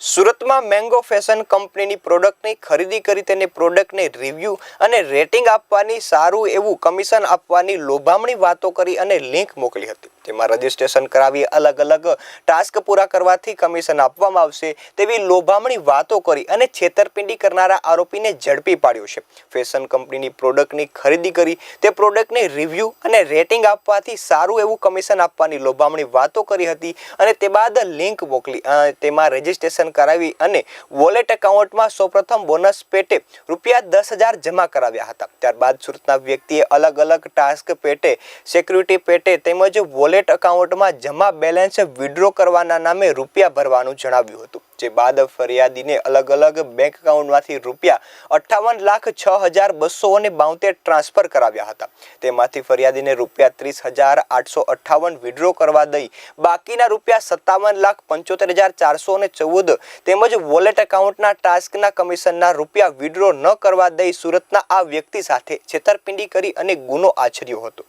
સુરતમાં mango fashion કંપનીની પ્રોડક્ટની ખરીદી કરી તેને પ્રોડક્ટને રિવ્યૂ અને રેટિંગ આપવાની સારું એવું કમિશન આપવાની લોભામણી વાતો કરી અને લિંક મોકલી હતી. તેમાં રજિસ્ટ્રેશન કરાવી અલગ અલગ ટાસ્ક પૂરા કરવાથી કમિશન આપવામાં આવશે તેવી લોભામણી વાતો કરી અને છેતરપિંડી કરનારા આરોપીને ઝડપી પાડ્યો છે. ફેશન કંપનીની પ્રોડક્ટની ખરીદી કરી તે પ્રોડક્ટને રિવ્યૂ અને રેટિંગ આપવાથી સારું એવું કમિશન આપવાની લોભામણી વાતો કરી હતી અને તે બાદ લિંક મોકલી તેમાં રજિસ્ટ્રેશન કરાવી અને વોલેટ એકાઉન્ટમાં સૌપ્રથમ બોનસ પેટે રૂપિયા દસ હજાર જમા કરાવ્યા હતા. ત્યારબાદ સુરતના વ્યક્તિએ અલગ અલગ ટાસ્ક પેટે સિક્યુરિટી પેટે તેમજ વોલેટ એકાઉન્ટમાં જમા બેલેન્સ વિડ્રો કરવાના નામે રૂપિયા ભરવાનું જણાવ્યું હતું. જે બાદ ફરિયાદીને અલગ અલગ બેંક એકાઉન્ટમાંથી રૂપિયા અઠ્ઠાવન લાખ છ હજાર બસો અને બાઉતેર ટ્રાન્સફર કરાવ્યા હતા. તેમાંથી ફરિયાદીને રૂપિયા ત્રીસ હજાર આઠસો અઠ્ઠાવન વિડ્રો કરવા દઈ બાકીના રૂપિયા સત્તાવન લાખ પંચોતેર હજાર ચારસો અને ચૌદ તેમજ વોલેટ એકાઉન્ટના ટાસ્કના કમિશનના રૂપિયા વિડ્રો ન કરવા દઈ સુરતના આ વ્યક્તિ સાથે છેતરપિંડી કરી અને ગુનો આચર્યો હતો.